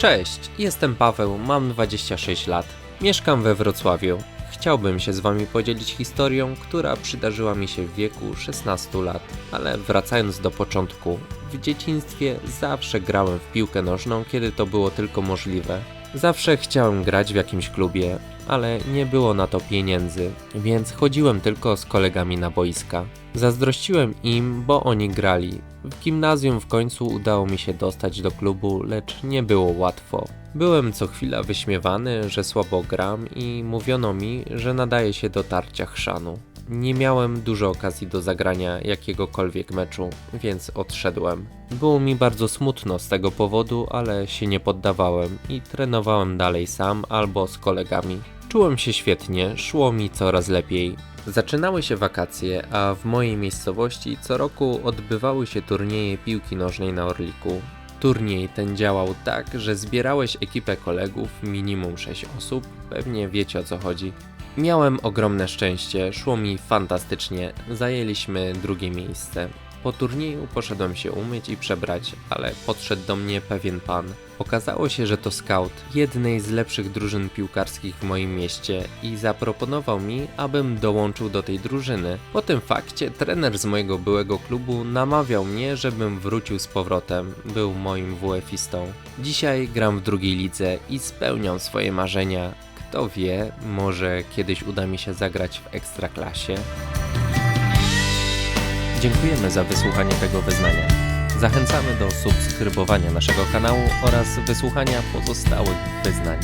Cześć, jestem Paweł, mam 26 lat. Mieszkam we Wrocławiu. Chciałbym się z wami podzielić historią, która przydarzyła mi się w wieku 16 lat. Ale wracając do początku, w dzieciństwie zawsze grałem w piłkę nożną, kiedy to było tylko możliwe. Zawsze chciałem grać w jakimś klubie, ale nie było na to pieniędzy, więc chodziłem tylko z kolegami na boiska. Zazdrościłem im, bo oni grali. W gimnazjum w końcu udało mi się dostać do klubu, lecz nie było łatwo. Byłem co chwila wyśmiewany, że słabo gram i mówiono mi, że nadaje się do tarcia chrzanu. Nie miałem dużo okazji do zagrania jakiegokolwiek meczu, więc odszedłem. Było mi bardzo smutno z tego powodu, ale się nie poddawałem i trenowałem dalej sam albo z kolegami. Czułem się świetnie, szło mi coraz lepiej. Zaczynały się wakacje, a w mojej miejscowości co roku odbywały się turnieje piłki nożnej na Orliku. Turniej ten działał tak, że zbierałeś ekipę kolegów, minimum 6 osób, pewnie wiecie o co chodzi. Miałem ogromne szczęście, szło mi fantastycznie, zajęliśmy drugie miejsce. Po turnieju poszedłem się umyć i przebrać, ale podszedł do mnie pewien pan. Okazało się, że to scout jednej z lepszych drużyn piłkarskich w moim mieście i zaproponował mi, abym dołączył do tej drużyny. Po tym fakcie trener z mojego byłego klubu namawiał mnie, żebym wrócił z powrotem. Był moim WF-istą. Dzisiaj gram w drugiej lidze i spełniam swoje marzenia. Kto wie, może kiedyś uda mi się zagrać w ekstraklasie. Dziękujemy za wysłuchanie tego wyznania. Zachęcamy do subskrybowania naszego kanału oraz wysłuchania pozostałych wyznań.